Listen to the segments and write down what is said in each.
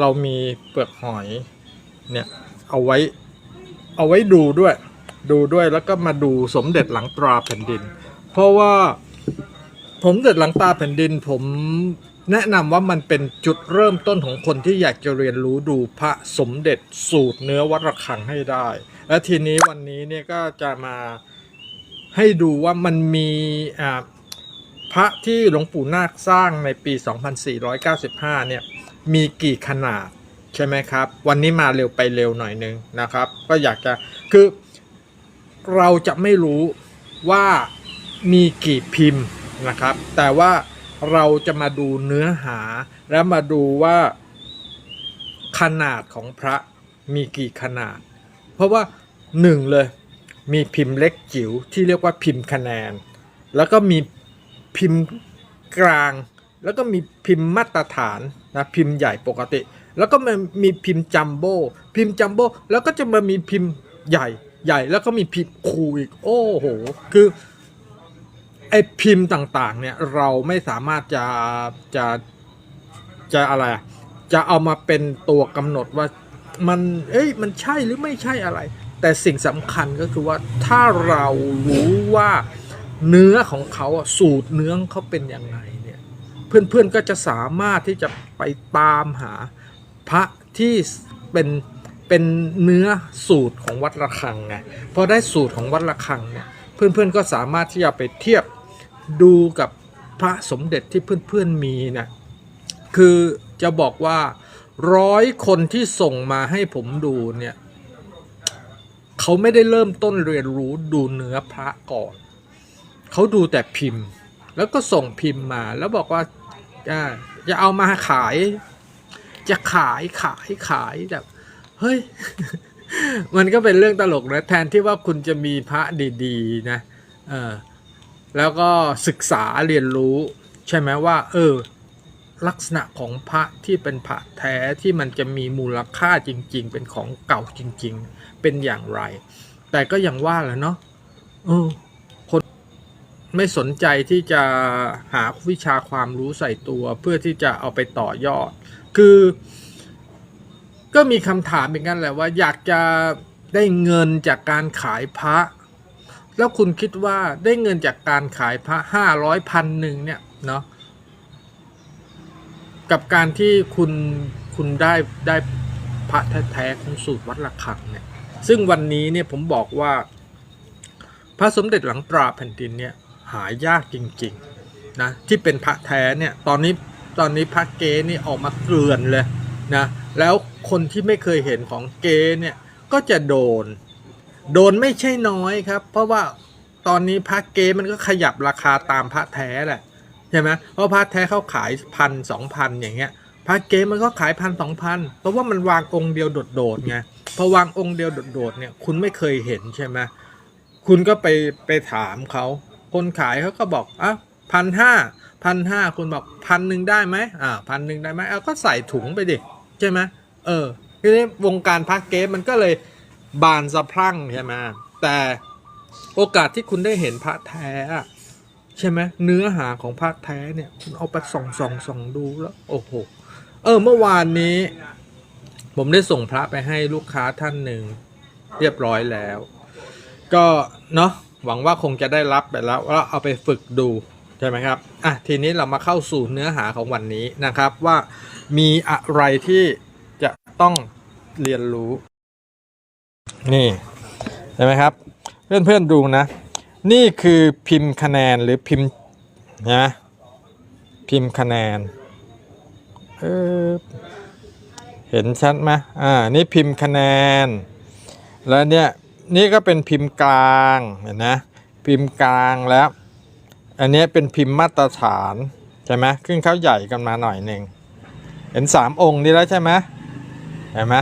เรามีเปลือกหอยเนี่ยเอาไว้เอาไว้ดูด้วย ดูด้วยแล้วก็มาดูสมเด็จหลังตราแผ่นดิน เพราะว่าผมเด็จหลังตาแผ่นดินผมแนะนำว่ามันเป็นจุดเริ่มต้นของคนที่อยากจะเรียนรู้ดูพระสมเด็จสูตรเนื้อวัดระฆังให้ได้ และทีนี้วันนี้เนี่ยก็จะมาให้ดูว่ามันมีพระที่หลวงปู่นาคสร้างในปี 2495 เนี่ย มีกี่ขนาดใช่ไหมครับ วันนี้มาเร็วไปเร็วหน่อยนึงนะครับ ก็อยากจะคือเราจะไม่รู้ว่ามีกี่พิมพ์นะครับ แต่ว่าเราจะมาดูเนื้อหาและมาดูว่าขนาดของพระมีกี่ขนาด เพราะว่าหนึ่งเลยมีพิมพ์เล็กจิ๋วที่เรียกว่าพิมพ์คะแนน แล้วก็มีพิมพ์กลาง แล้วก็มีพิมพ์มาตรฐาน นะพิมพ์ใหญ่ปกติ แล้วก็มันมีพิมพ์จัมโบ้พิมพ์จัมโบ้แล้วก็จะมามีพิมพ์ใหญ่ใหญ่แล้วก็มีพิมพ์คูอีกโอ้โหคือไอพิมพ์ต่างๆเนี่ยเราไม่สามารถจะจะจะอะไรจะเอามาเป็นตัวกำหนดว่ามันเอ้ยมันใช่หรือไม่ใช่อะไร แต่สิ่งสำคัญก็คือว่าถ้าเรารู้ว่าเนื้อของเขาสูตรเนื้อเขาเป็นยังไง เพื่อนๆก็จะสามารถที่จะไปตามหาพระที่เป็นเป็นเนื้อสูตรของวัดระฆังไงพอได้สูตรของวัดระฆังเนี่ยเพื่อนๆก็สามารถที่จะไปเทียบดูกับพระสมเด็จที่เพื่อนๆมีนะคือจะบอกว่าร้อยคนที่ส่งมาให้ผมดูเนี่ยเขาไม่ได้เริ่มต้นเรียนรู้ดูเนื้อพระก่อน เขาดูแต่พิมพ์ แล้วก็ส่งพิมพ์มาแล้วบอกว่า อ่าจะเอามาขาย จะขายขายขายแบบเฮ้ย มันก็เป็นเรื่องตลกนะแทนที่ว่าคุณจะมีพระดีๆนะเออแล้วก็ศึกษาเรียนรู้ ใช่ไหมว่า เออ ลักษณะของพระที่เป็นพระแท้ที่มันจะมีมูลค่าจริง ๆ เป็นของเก่าจริง ๆ เป็นอย่างไร แต่ก็อย่างว่าแหละเนาะเออ ไม่สนใจที่จะหาวิชาความรู้ใส่ตัวเพื่อที่จะเอาไปต่อยอด คือ ก็มีคำถามเหมือนกันแหละว่า อยากจะได้เงินจากการขายพระ แล้วคุณคิดว่าได้เงินจากการขายพระห้าร้อยพันหนึ่งเนี่ยเนาะกับการที่คุณคุณได้ได้พระแท้ๆของสูตรวัดระฆังเนี่ยซึ่งวันนี้เนี่ยผมบอกว่า พระสมเด็จหลังตราแผ่นดินเนี่ย หายากจริงๆนะที่เป็นพระแท้เนี่ยตอนนี้ตอนนี้พระเกนี่ออกมาเกลื่อนเลยนะแล้วคนที่ไม่เคยเห็นของเกเนี่ยก็จะโดน โดนไม่ใช่น้อยครับ เพราะว่าตอนนี้พระเกมันก็ขยับราคาตามพระแท้แหละใช่ไหมเพราะพระแท้เขาขายพันสองพันอย่างเงี้ยพระเกมันก็ขายพันสองพันเพราะว่ามันวางองค์เดียวโดดๆไงพอวางองค์เดียวโดดๆเนี่ยคุณไม่เคยเห็นใช่ไหมคุณก็ไปไปถามเขา คนขายเขาก็บอกอะพันห้าพันห้าคุณบอกพันหนึ่งได้ไหมอ่าพันหนึ่งได้ไหมเอาก็ใส่ถุงไปดิใช่ไหมเออทีนี้วงการพักเกมมันก็เลยบานสะพรั่งใช่ไหมแต่โอกาสที่คุณได้เห็นพระแท้ใช่ไหมเนื้อหาของพระแท้เนี่ยคุณเอาไปส่องส่องส่องดูแล้วโอ้โหเออเมื่อวานนี้ ผมได้ส่งพระไปให้ลูกค้าท่านหนึ่งเรียบร้อยแล้ว ก็เนาะ หวังว่าคงจะได้รับไปแล้วแล้วเอาไปฝึกดูใช่ไหมครับอะทีนี้เรามาเข้าสู่เนื้อหาของวันนี้นะครับว่ามีอะไรที่จะต้องเรียนรู้ นี่เห็นไหมครับ เพื่อนๆดูนะ นี่คือพิมพ์คะแนนหรือพิมพ์นะพิมพ์คะแนนเออเห็นชัดไหมอ่า นี่พิมพ์คะแนน แล้วเนี่ย นี่ก็เป็นพิมพ์กลางเห็นนะพิมพ์กลางแล้ว อันนี้เป็นพิมพ์มาตรฐานใช่ไหมขึ้นเขาใหญ่กันมาหน่อยหนึ่งเห็นสามองค์นี้แล้วใช่ไหมเห็นไหม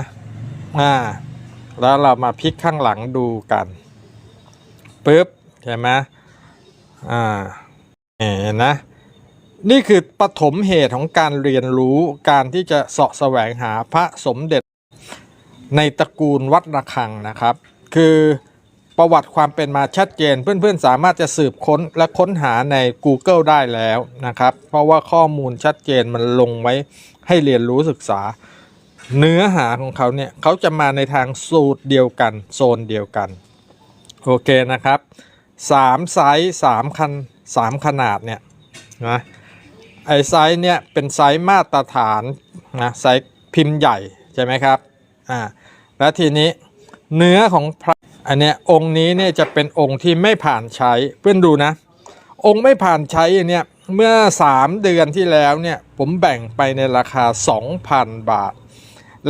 อ่าแล้วเรามาพลิกข้างหลังดูกันปึ๊บเห็นไหมอ่าเห็นนะนี่คือปฐมเหตุของการเรียนรู้การที่จะเสาะแสวงหาพระสมเด็จในตระกูลวัดระฆังนะครับ คือประวัติความเป็นมาชัดเจน เพื่อนๆ สามารถจะสืบค้นและค้นหาใน Google ได้แล้วนะครับ เพราะว่าข้อมูลชัดเจนมันลงไว้ให้เรียนรู้ศึกษา เนื้อหาของเขาเนี่ยเขาจะมาในทางสูตรเดียวกันโซนเดียวกัน โอเคนะครับสามไซส์สามคันสามขนาดเนี่ยนะไอไซส์เนี่ยเป็นไซส์มาตรฐานนะไซส์พิมพ์ใหญ่ใช่ไหมครับอ่าแล้วทีนี้ เนื้อของพระอันเนี้ยองค์นี้เนี่ยจะเป็นองค์ที่ไม่ผ่านใช้เพื่อนดูนะ องค์ไม่ผ่านใช้อันเนี่ยเมื่อ 3 เดือนที่แล้วเนี่ยผมแบ่งไปในราคา 2,000 บาท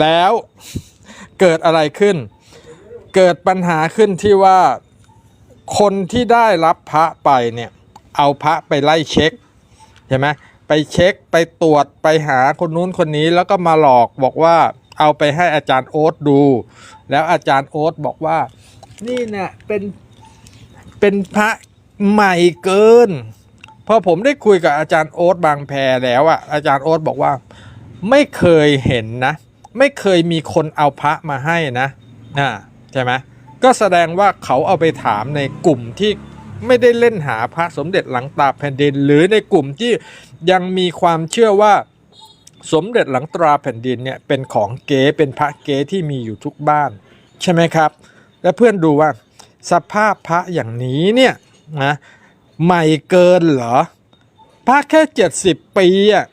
แล้วเกิดอะไรขึ้น เกิดปัญหาขึ้นที่ว่าคนที่ได้รับพระไปเนี่ยเอาพระไปไล่เช็คใช่ไหมไปเช็คไปตรวจไปหาคนนู้นคนนี้แล้วก็มาหลอกบอกว่า เอาไปให้อาจารย์โอ๊ตดู แล้วอาจารย์โอ๊ตบอกว่า นี่เนี่ยเป็นเป็นพระใหม่เกิน พอผมได้คุยกับอาจารย์โอ๊ตบางแพแล้วอะอาจารย์โอ๊ตบอกว่า ไม่เคยเห็นนะ ไม่เคยมีคนเอาพระมาให้นะอ่าใช่ไหมก็แสดงว่าเขาเอาไปถามในกลุ่มที่ไม่ได้เล่นหาพระสมเด็จหลังตาแผ่นดิน หรือในกลุ่มที่ยังมีความเชื่อว่า สมเด็จหลังตราแผ่นดินเนี่ยเป็นของเก๋เป็นพระเก๋ที่มีอยู่ทุกบ้าน ใช่ไหมครับ และเพื่อนดูว่า สภาพพระอย่างนี้เนี่ยนะใหม่เกินเหรอพระแค่ 70 ปีอะ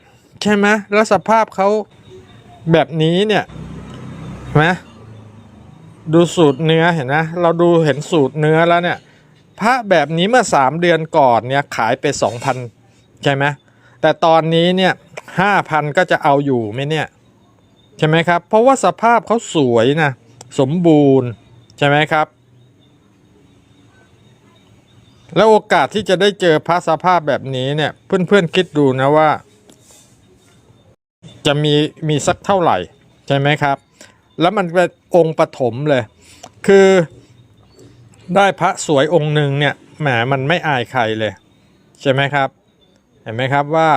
ใช่ไหมแล้วสภาพเขาแบบนี้เนี่ยนไหมดูสูตรเนื้อเห็นนะเราดูเห็นสูตรเนื้อแล้วเนี่ยพระแบบนี้เมื่อ 3 เดือนก่อนเนี่ยขายไป 2,000 ใช่ไหมแต่ตอนนี้เนี่ย 5,000ก็จะเอาอยู่ไหมเนี่ย ใช่ไหมครับ เพราะว่าสภาพเขาสวยนะ สมบูรณ์ ใช่ไหมครับ แล้วโอกาสที่จะได้เจอพระสภาพแบบนี้เนี่ย เพื่อนๆคิดดูนะว่า จะมีมีสักเท่าไหร่ ใช่ไหมครับ แล้วมันเป็นองค์ปฐมเลย คือได้พระสวยองค์หนึ่งเนี่ยแหมมันไม่อายใครเลย ใช่ไหมครับ เห็นไหมครับว่า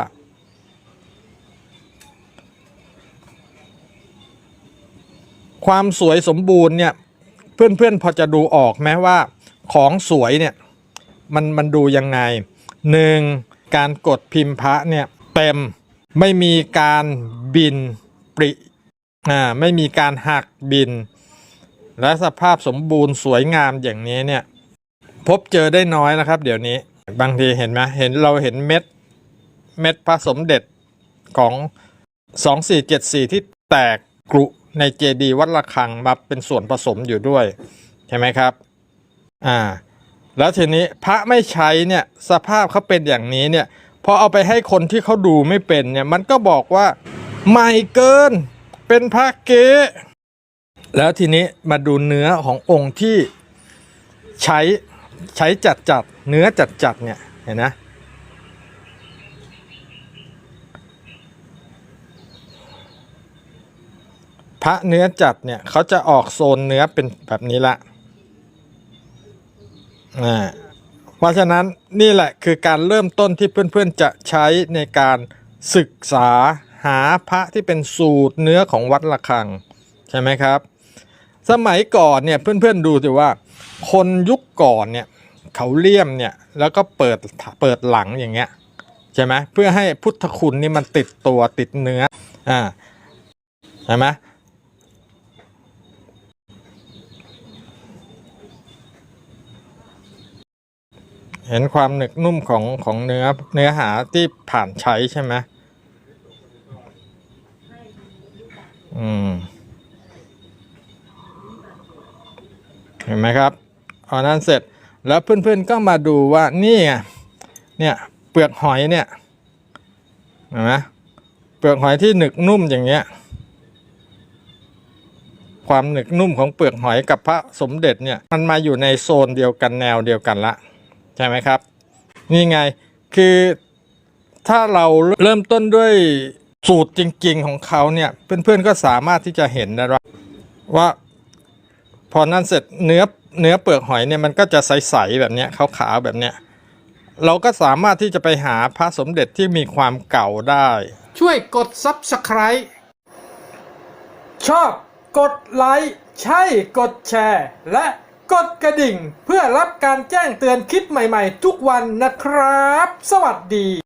ความสวยสมบูรณ์เนี่ยเพื่อนๆพอจะดูออกไหมว่าของสวยเนี่ยมันมันดูยังไงหนึ่งการกดพิมพ์พระเนี่ยเต็มไม่มีการบินปริอ่าไม่มีการหักบิน และสภาพสมบูรณ์สวยงามอย่างนี้เนี่ยพบเจอได้น้อยนะครับ เดี๋ยวนี้บางทีเห็นไหมเห็นเราเห็นเม็ดเม็ดพระสมเด็จของ 2474 ที่แตกกรุ ในเจดีย์วัดระฆังมาเป็นส่วนผสมอยู่ด้วยใช่ไหมครับอ่าแล้วทีนี้พระไม่ใช้เนี่ยสภาพเขาเป็นอย่างนี้เนี่ยพอเอาไปให้คนที่เขาดูไม่เป็นเนี่ยมันก็บอกว่าใหม่เกินเป็นพระเก๊แล้วทีนี้มาดูเนื้อขององค์ที่ใช้ใช้จัดจัดเนื้อจัดจัดเนี่ยเห็นนะ พระเนื้อจัดเนี่ยเขาจะออกโซนเนื้อเป็นแบบนี้ละอ่าเพราะฉะนั้นนี่แหละคือการเริ่มต้นที่เพื่อนๆจะใช้ในการศึกษาหาพระที่เป็นสูตรเนื้อของวัดระฆังใช่ไหมครับ สมัยก่อนเนี่ยเพื่อนๆดูสิว่า คนยุคก่อนเนี่ยเขาเลี่ยมเนี่ยแล้วก็เปิดเปิดหลังอย่างเงี้ยใช่ไหมเพื่อให้พุทธคุณนี่มันติดตัวติดเนื้ออ่าใช่ไหม เห็นความหนึกนุ่มของของเนื้อเนื้อหาที่ผ่านใช้ใช่ไหมอืม เห็นไหมครับเอานั้นเสร็จแล้วเพื่อนๆก็มาดูว่านี่ไงเนี่ยเปลือกหอยเนี่ยเห็นไหมเปลือกหอยที่หนึกนุ่มอย่างเงี้ย ความหนึกนุ่มของเปลือกหอยกับพระสมเด็จเนี่ย มันมาอยู่ในโซนเดียวกันแนวเดียวกันละ ใช่ไหมครับ นี่ไงคือถ้าเราเริ่มต้นด้วยสูตรจริง ๆ ของเขาเนี่ย เพื่อนๆก็สามารถที่จะเห็นได้ว่าว่า พอนั่นเสร็จเนื้อเนื้อเปลือกหอยเนี่ยมันก็จะใสๆแบบเนี้ยขาวๆแบบเนี้ยเราก็สามารถที่จะไปหาพระสมเด็จที่มีความเก่าได้ ช่วยกด Subscribe ชอบกดไลค์ใช่กดแชร์ และ กดกระดิ่งเพื่อรับการแจ้งเตือนคลิปใหม่ๆ ทุกวันนะครับ สวัสดี